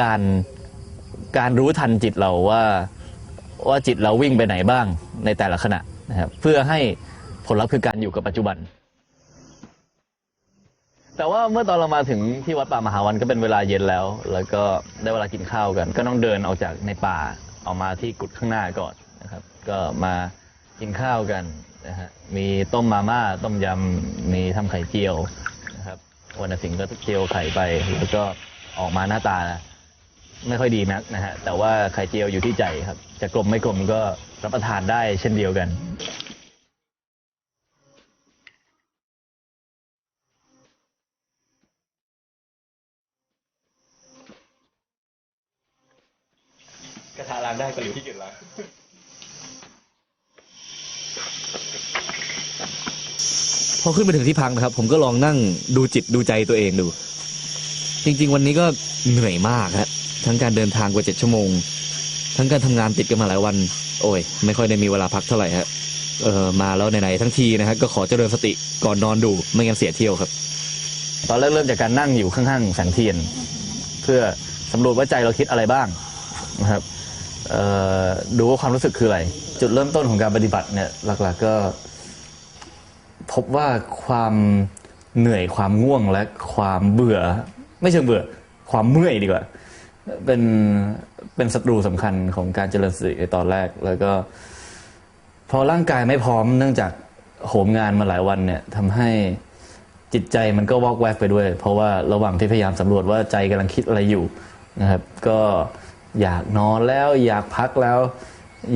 การการรู้ทันจิตเราว่าว่าจิตเราวิ่งไปไหนบ้างในแต่ละขณะนะครับเพื่อให้ผลลัพธ์คือการอยู่กับปัจจุบัน แต่ว่าเมื่อตอนเรามาถึงที่วัดป่ามหาวันก็เป็นเวลาเย็นแล้ว แล้วก็ได้เวลากินข้าวกัน ก็ต้องเดินออกจากในป่าออกมาที่กุดข้างหน้าก่อนนะครับ ก็มากินข้าวกันนะฮะมีต้มมาม่าต้มยำมีทำไข่เจียวนะครับวันสิงห์ก็เจียวไข่ไปแล้วก็ออกมาหน้าตา ไม่ค่อยดีนักนะฮะแต่ว่าไข่เจียวอยู่ที่ใจครับ จะกลมไม่กลมก็รับประทานได้เช่นเดียวกัน กระทะล้างได้ก็อยู่ที่กินล้างพอขึ้นไปถึงที่พักนะครับ ผมก็ลองนั่งดูจิตดูใจตัวเองดู จริง ๆ วันนี้ก็เหนื่อยมากฮะ ทั้งการเดินทางกว่าเจ็ดชั่วโมง ทั้งการทำงานติดกันมาหลายวัน โอ้ย ไม่ค่อยได้มีเวลาพักเท่าไหร่ฮะเออมาแล้วไหนๆทั้งทีนะฮะก็ขอเจริญสติก่อนนอนดูไม่งั้นเสียเที่ยวครับ ตอนแรกเริ่มจากการนั่งอยู่ข้างๆแสงเทียน เพื่อสำรวจว่าใจเราคิดอะไรบ้างนะครับเอ่อดูว่าความรู้สึกคืออะไร จุดเริ่มต้นของการปฏิบัติเนี่ยหลักๆก็ พบว่าความเหนื่อยความง่วงและความเบื่อ ไม่เชิงเบื่อ ความเมื่อยดีกว่า เป็นเป็นศัตรูสำคัญของการเจริญสติในตอนแรก แล้วก็พอร่างกายไม่พร้อมเนื่องจากโหมงานมาหลายวันเนี่ยทำให้จิตใจมันก็วอกแวกไปด้วย เพราะว่าระหว่างที่พยายามสำรวจว่าใจกำลังคิดอะไรอยู่นะครับ ก็อยากนอนแล้วอยากพักแล้ว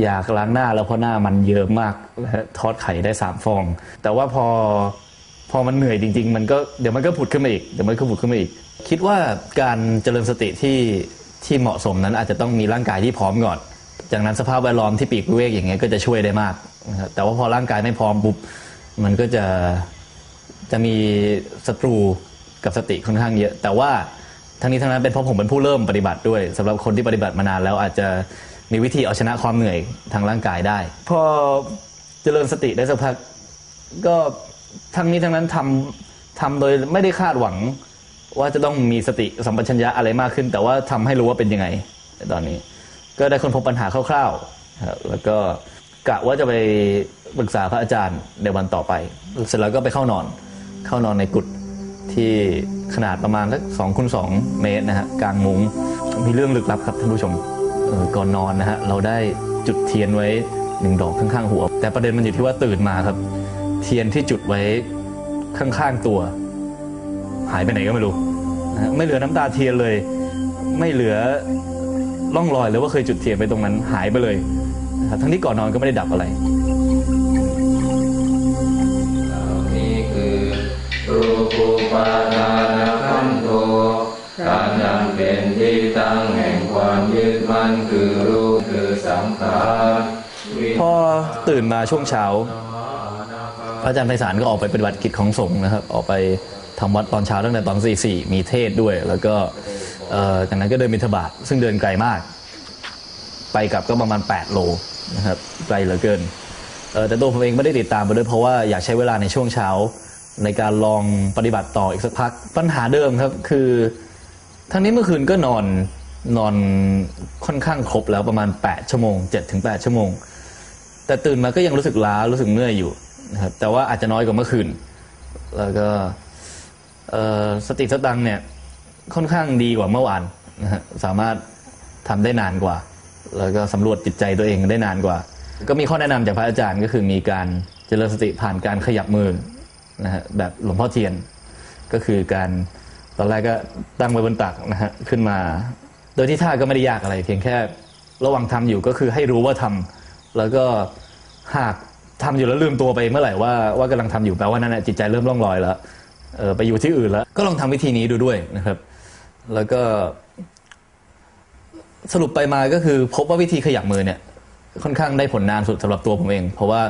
อยากล้างหน้าแล้วเพราะหน้ามันเยอะมากทอดไข่ได้สามฟอง แต่ว่าพอพอมันเหนื่อยจริง ๆ มันก็เดี๋ยวมันก็ผุดขึ้นมาอีกเดี๋ยวมันก็ผุดขึ้นมาอีก คิดว่าการเจริญสติที่ ที่เหมาะสมนั้นอาจจะต้องมีร่างกายที่พร้อมก่อน จากนั้นสภาพแวดล้อมที่ปีกวิเวกอย่างเงี้ยก็จะช่วยได้มากนะครับแต่ว่าพอร่างกายไม่พร้อมปุ๊บมันก็จะจะมีศัตรูกับสติค่อนข้างเยอะ แต่ว่าทั้งนี้ทั้งนั้นเป็นเพราะผมเป็นผู้เริ่มปฏิบัติด้วยสำหรับคนที่ปฏิบัติมานานแล้วอาจจะมีวิธีเอาชนะความเหนื่อยทางร่างกายได้ พอเจริญสติได้สักพักก็ทั้งนี้ทั้งนั้นทำทำโดยไม่ได้คาดหวัง ว่าจะต้องมีสติสัมปชัญญะอะไรมากขึ้น แต่ว่าทำให้รู้ว่าเป็นยังไงตอนนี้ ก็ได้ค้นพบปัญหาคร่าวๆครับแล้วก็กะว่าจะไปปรึกษาพระอาจารย์ในวันต่อไป เสร็จแล้วก็ไปเข้านอน เข้านอนในกุฏที่ขนาดประมาณสักสองคูณสองเมตรนะฮะกลางมุง้งมีเรื่องลึกลับครับท่านผู้ชมก่อนนอนนะฮะเราได้จุดเทียนไว้หนึ่งดอกข้างๆหัว แต่ประเด็นมันอยู่ที่ว่าตื่นมาครับ เทียนที่จุดไว้ข้างๆตัว หายไปไหนก็ไม่รู้นะฮะไม่เหลือน้ำตาเทียนเลย ไม่เหลือร่องรอยเลยว่าเคยจุดเทียนไปตรงนั้นหายไปเลยนะครับทั้งที่ก่อนนอนก็ไม่ได้ดับอะไรนี้คือรูปูปาทานขันโทการยังเป็นที่ตั้งแห่งความยึดมั่นคือรูปคือสังขารวิพอตื่นมาช่วงเช้า พระอาจารย์ไพศาลก็ออกไปปฏิบัติกิจของสงฆ์นะครับ ออกไป ทำวัดตอนเช้าตั้งแต่ตอนสี่สี่มีเทศด้วย แล้วก็จากนั้นก็เดินบิณฑบาตซึ่งเดินไกลมาก ไปกลับก็ประมาณ 8 โลนะครับไกลเหลือเกินแต่ตัวผมเองไม่ได้ติดตามไปด้วยเพราะว่าอยากใช้เวลาในช่วงเช้าในการลองปฏิบัติต่ออีกสักพักปัญหาเดิมครับคือทั้งนี้เมื่อคืนก็นอนนอนค่อนข้างครบแล้วประมาณ 8 ชั่วโมง7ถึง8ชั่วโมง แต่ตื่นมาก็ยังรู้สึกล้ารู้สึกเหนื่อยอยู่นะครับแต่ว่าอาจจะน้อยกว่าเมื่อคืน แล้วก็ สติสตังเนี่ยค่อนข้างดีกว่าเมื่อวานนะฮะสามารถทำได้นานกว่า แล้วก็สำรวจจิตใจตัวเองได้นานกว่า ก็มีข้อแนะนำจากพระอาจารย์ก็คือมีการเจริญสติผ่านการขยับมือนะฮะแบบหลวงพ่อเทียนก็คือการตอนแรกก็ตั้งไว้บนตักนะฮะขึ้นมา โดยที่ท่าก็ไม่ได้ยากอะไร เพียงแค่ระหว่างทำอยู่ก็คือให้รู้ว่าทำแล้วก็หากทำอยู่แล้วลืมตัวไปเมื่อไหร่ว่าว่ากำลังทำอยู่แปลว่านั่นนะจิตใจเริ่มล่องลอยแล้ว ไปอยู่ที่อื่นแล้ว ก็ลองทำวิธีนี้ดูด้วยนะครับ แล้วก็ สรุปไปมาก็คือ พบว่าวิธีขยับมือเนี่ย ค่อนข้างได้ผลนานสุดสำหรับตัวผมเอง เพราะว่า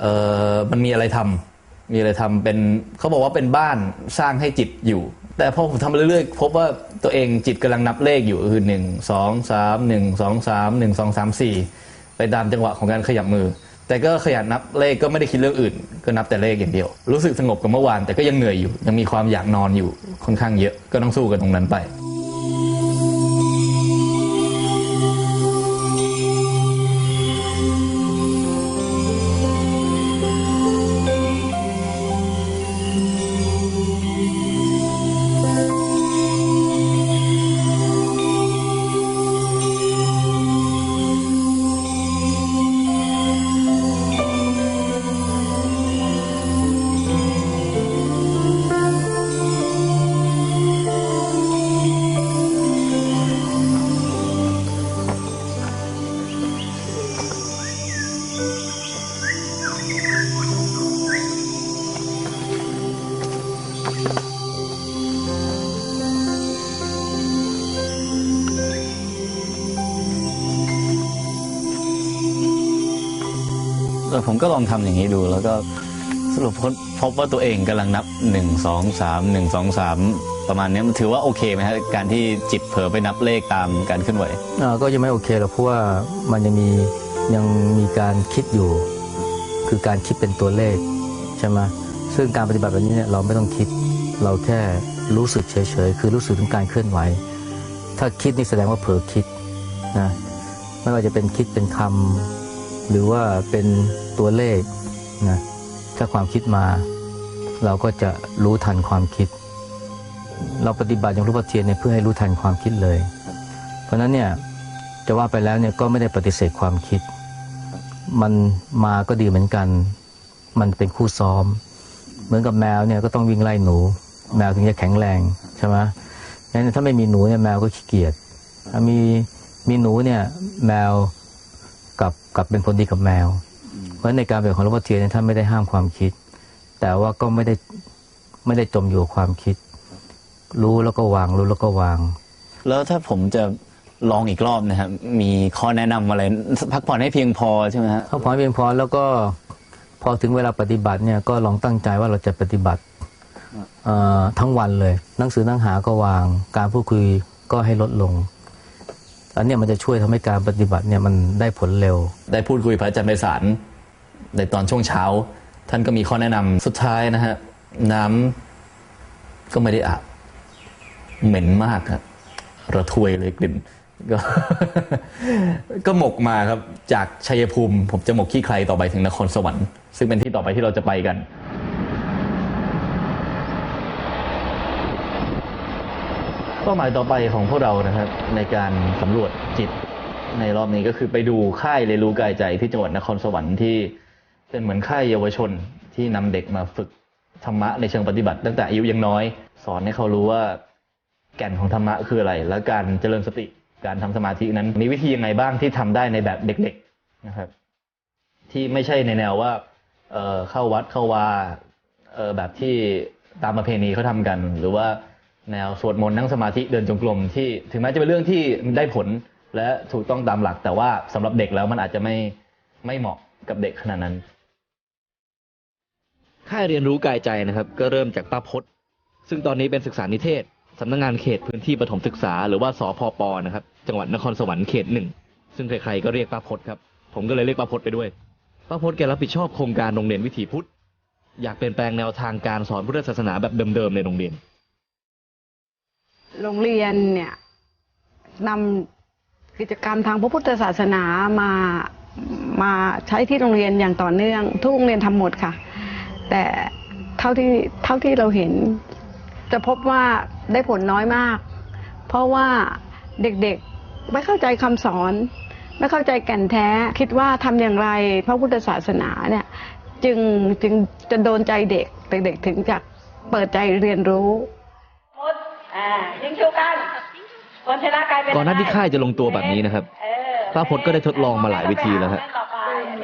เออมันมีอะไรทำมีอะไรทำเป็นเขาบอกว่าเป็นบ้านสร้างให้จิตอยู่ แต่พอผมทำไปเรื่อยๆ พบว่าตัวเองจิตกำลังนับเลขอยู่คือหนึ่งสองสามหนึ่งสองสามหนึ่งสองสามสี่ไปตามจังหวะของการขยับมือ แต่ก็ขยันนับเลขก็ไม่ได้คิดเรื่องอื่น ก็นับแต่เลขอย่างเดียว รู้สึกสงบกว่าเมื่อวาน แต่ก็ยังเหนื่อยอยู่ ยังมีความอยากนอนอยู่ค่อนข้างเยอะก็ต้องสู้กันตรงนั้นไป ผมก็ลองทำอย่างนี้ดู แล้วก็สรุปพบพบว่าตัวเองกำลังนับหนึ่งสองสามหนึ่งสองสามประมาณนี้มันถือว่าโอเคไหมฮะการที่จิตเผลอไปนับเลขตามการเคลื่อนไหวก็ยังไม่โอเคหรอกเพราะว่ามันยังมียังมีการคิดอยู่ คือการคิดเป็นตัวเลขใช่ไหมซึ่งการปฏิบัติแบบนี้เนี่ยเราไม่ต้องคิดเราแค่รู้สึกเฉยๆ คือรู้สึกถึงการเคลื่อนไหว ถ้าคิดนี่แสดงว่าเผลอคิดนะไม่ว่าจะเป็นคิดเป็นคำ หรือว่าเป็นตัวเลขนะถ้าความคิดมา เราก็จะรู้ทันความคิด เราปฏิบัติอย่างรู้ปเทียนเนี่ยเพื่อให้รู้ทันความคิดเลย เพราะฉะนั้นเนี่ยจะว่าไปแล้วเนี่ยก็ไม่ได้ปฏิเสธความคิด มันมาก็ดีเหมือนกัน มันเป็นคู่ซ้อม เหมือนกับแมวเนี่ยก็ต้องวิ่งไล่หนู แมวถึงจะแข็งแรงใช่ไหมงั้นถ้าไม่มีหนูเนี่ยแมวก็ขี้เกียจถ้ามีมีหนูเนี่ยแมว กับกับเป็นผลดีกับแมว เพราะฉะนั้นในการเป็นของหลวงพ่อเทียนเนี่ยท่านไม่ได้ห้ามความคิด แต่ว่าก็ไม่ได้ไม่ได้จมอยู่กับความคิด รู้แล้วก็วาง รู้แล้วก็วาง แล้วถ้าผมจะลองอีกรอบนะครับมีข้อแนะนำอะไรพักผ่อนให้เพียงพอใช่ไหมฮะเขาพอเพียงพอแล้วก็พอถึงเวลาปฏิบัติเนี่ยก็ลองตั้งใจว่าเราจะปฏิบัติเอ่อทั้งวันเลย หนังสือหนังหาก็วาง การพูดคุยก็ให้ลดลง อันเนี้ยมันจะช่วยทำให้การปฏิบัติเนี่ยมันได้ผลเร็ว ได้พูดคุยพระอาจารย์ไพศาลในตอนช่วงเช้า ท่านก็มีข้อแนะนำสุดท้ายนะฮะน้ำก็ไม่ได้อาบเหม็นมากครับระทวยเลยกลิ่นก็ก็หมกมาครับ จากชัยภูมิ ผมจะหมกขี้ใครต่อไปถึงนครสวรรค์ ซึ่งเป็นที่ต่อไปที่เราจะไปกัน เป้าหมายต่อไปของพวกเรานะครับ ในการสำรวจจิตในรอบนี้ก็คือไปดูค่ายเรียนรู้กายใจที่จังหวัดนครสวรรค์ที่เป็นเหมือนค่ายเยาวชนที่นำเด็กมาฝึกธรรมะในเชิงปฏิบัติ ตั้งแต่อายุยังน้อย สอนให้เขารู้ว่าแก่นของธรรมะคืออะไร และการเจริญสติการทำสมาธินั้นมีวิธียังไงบ้างที่ทำได้ในแบบเด็กๆนะครับ ที่ไม่ใช่ในแนวว่าเเข้าวัดเข้าวาเอ่อแบบที่ตามประเพณีเขาทำกันหรือว่า แนวสวดมนต์นั่งสมาธิเดินจงกรมที่ถึงแม้จะเป็นเรื่องที่ได้ผลและถูกต้องตามหลัก แต่ว่าสำหรับเด็กแล้วมันอาจจะไม่ไม่เหมาะกับเด็กขนาดนั้นค่ายเรียนรู้กายใจนะครับ ก็เริ่มจากป้าพศซึ่งตอนนี้เป็นศึกษานิเทศสำนักงานเขตพื้นที่ปฐมศึกษา หรือว่าสพปนะครับ จังหวัดนครสวรรค์เขตหนึ่งซึ่งใครๆก็เรียกป้าพศครับ ผมก็เลยเรียกป้าพศไปด้วยป้าพศแกรับผิดชอบโครงการโรงเรียนวิถีพุทธ อยากเปลี่ยนแปลงแนวทางการสอนพุทธศาสนาแบบเดิมๆในโรงเรียน โรงเรียนเนี่ยนำกิจกรรมทางพระพุทธศาสนามามาใช้ที่โรงเรียนอย่างต่อเนื่อง ทุกโรงเรียนทำหมดค่ะ แต่เท่าที่เท่าที่เราเห็น จะพบว่าได้ผลน้อยมาก เพราะว่าเด็กๆไม่เข้าใจคำสอน ไม่เข้าใจแก่นแท้ คิดว่าทำอย่างไรพระพุทธศาสนาเนี่ยจึงจึงจะโดนใจเด็กเด็กๆถึงจะเปิดใจเรียนรู้ อ่ายิงชูกันคนชนะกลายเป็นก่อนหน้าที่ค่ายจะลงตัวแบบนี้นะครับเออป้าพจน์ก็ได้ทดลองมาหลายวิธีแล้วฮะต่อไป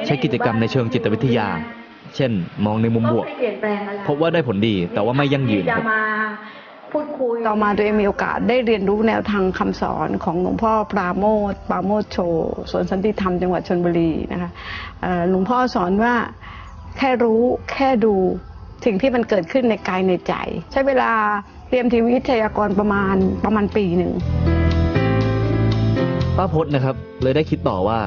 ใช้กิจกรรมในเชิงจิตวิทยา เช่น มองในมุมบวก เปลี่ยนแปลงอะไรพบว่าได้ผลดีแต่ว่าไม่ยั่งยืนจะครับ มาพูดคุย ต่อมาตัวเองมีโอกาสได้เรียนรู้แนวทางคำสอนของหลวงพ่อปราโมทปราโมทโชสวนสันติธรรมจังหวัดชนบุรีนะคะเอ่อหลวงพ่อสอนว่าแค่รู้แค่ดูสิ่งที่มันเกิดขึ้นในกายในใจ ใช้เวลา เตรียมทีมวิทยากรประมาณประมาณปีหนึ่ง ป้าพจน์นะครับ เลยได้คิดต่อว่า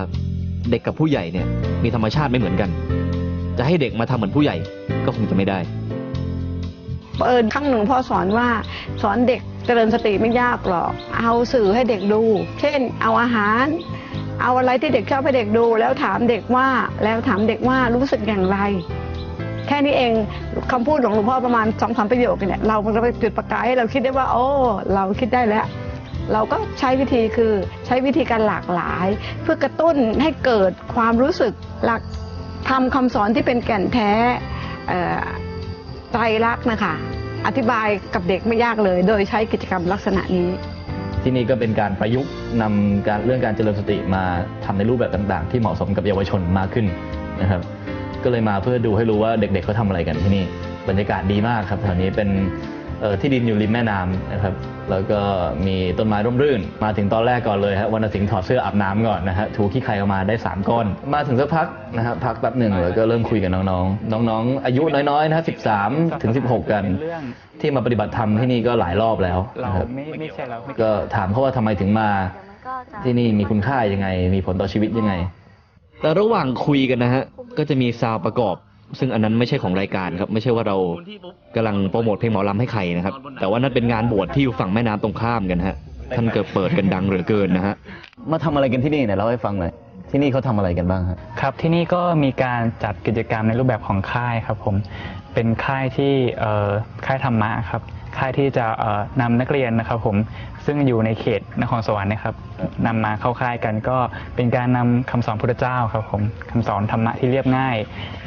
เด็กกับผู้ใหญ่เนี่ยมีธรรมชาติไม่เหมือนกัน จะให้เด็กมาทำเหมือนผู้ใหญ่ก็คงจะไม่ได้ เอิญครั้งหนึ่งพ่อสอนว่าสอนเด็กเจริญสติไม่ยากหรอก เอาสื่อให้เด็กดู เช่น เอาอาหาร เอาอะไรที่เด็กชอบให้เด็กดู แล้วถามเด็กว่า แล้วถามเด็กว่ารู้สึกอย่างไรแค่นี้เองคำพูดของหลวงพ่อประมาณสองสามประโยคเนี่ยเรามันก็ไปจุดประกายให้เราคิดได้ว่า โอ้เราคิดได้แล้ว เราก็ใช้วิธีคือใช้วิธีการหลากหลาย เพื่อกระตุ้นให้เกิดความรู้สึกหลักทำคำสอนที่เป็นแก่นแท้เอ่อไตรลักษณ์นะคะ อธิบายกับเด็กไม่ยากเลย โดยใช้กิจกรรมลักษณะนี้ ที่นี่ก็เป็นการประยุกต์นำการเรื่องการเจริญสติมาทำในรูปแบบต่าง ๆ ที่เหมาะสมกับเยาวชนมากขึ้นนะครับ ก็เลยมาเพื่อดูให้รู้ว่าเด็กๆเขาทำอะไรกันที่นี่ บรรยากาศดีมากครับแถวนี้เป็นเอ่อที่ดินอยู่ริมแม่น้ำนะครับ แล้วก็มีต้นไม้ร่มรื่น มาถึงตอนแรกก่อนเลยฮะวรรณสิงห์ถอดเสื้ออาบน้ำก่อนนะฮะถูขี้ใครออกมาได้ 3 ก้อน มาถึงสักพักนะฮะพักแป๊บหนึ่งแล้วก็เริ่มคุยกับน้องๆ น้องๆ อายุน้อยๆนะฮะ13 ถึง 16 กัน ที่มาปฏิบัติธรรมที่นี่ก็หลายรอบแล้วเรานะครับ ไม่ไม่ใช่เราไม่ ก็ถามเขาว่าทำไมถึงมาที่นี่มีคุณค่ายังไง มีผลต่อชีวิตยังไง แต่ระหว่างคุยกันนะฮะ ก็จะมีซาวด์ประกอบ ซึ่งอันนั้นไม่ใช่ของรายการครับ ไม่ใช่ว่าเรากำลังโปรโมทเพลงหมอลำให้ใครนะครับ แต่ว่านั่นเป็นงานบวชที่อยู่ฝั่งแม่น้ำตรงข้ามกันฮะ ท่านเกิดเปิดกันดังเหลือเกินนะฮะ มาทำอะไรกันที่นี่เนี่ยเล่าให้ฟังหน่อยที่นี่เขาทำอะไรกันบ้างฮะครับที่นี่ก็มีการจัดกิจกรรมในรูปแบบของค่ายครับผมเป็นค่ายที่เอ่อค่ายธรรมะครับ ค่ายที่จะเอ่อนำนักเรียนนะครับผมซึ่งอยู่ในเขตนครสวรรค์นะครับนำมาเข้าค่ายกันก็เป็นการนำคำสอนพุทธเจ้าครับผมคำสอนธรรมะที่เรียบง่าย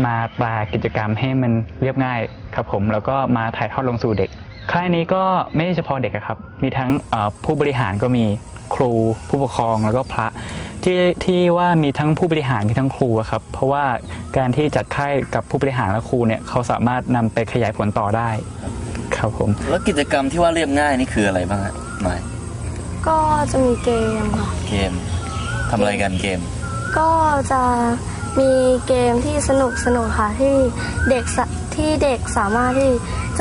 มาแปลกิจกรรมให้มันเรียบง่ายครับผมแล้วก็มาถ่ายทอดลงสู่เด็ก ค่ายนี้ก็ไม่ใช่เฉพาะเด็กอะครับ มีทั้งเอ่อผู้บริหารก็มีครูผู้ปกครองแล้วก็พระที่ที่ว่ามีทั้งผู้บริหารมีทั้งครูอะครับ เพราะว่าการที่จัดค่ายกับผู้บริหารและครูเนี่ยเขาสามารถนำไปขยายผลต่อได้ ครับผม แล้วกิจกรรมที่ว่าเรียบง่ายนี่คืออะไรบ้างฮะหมายก็จะมีเกมค่ะ เกมทำอะไรกันเกม ก็จะมีเกมที่สนุกสนุกค่ะที่เด็กสะที่เด็กสามารถที่จะ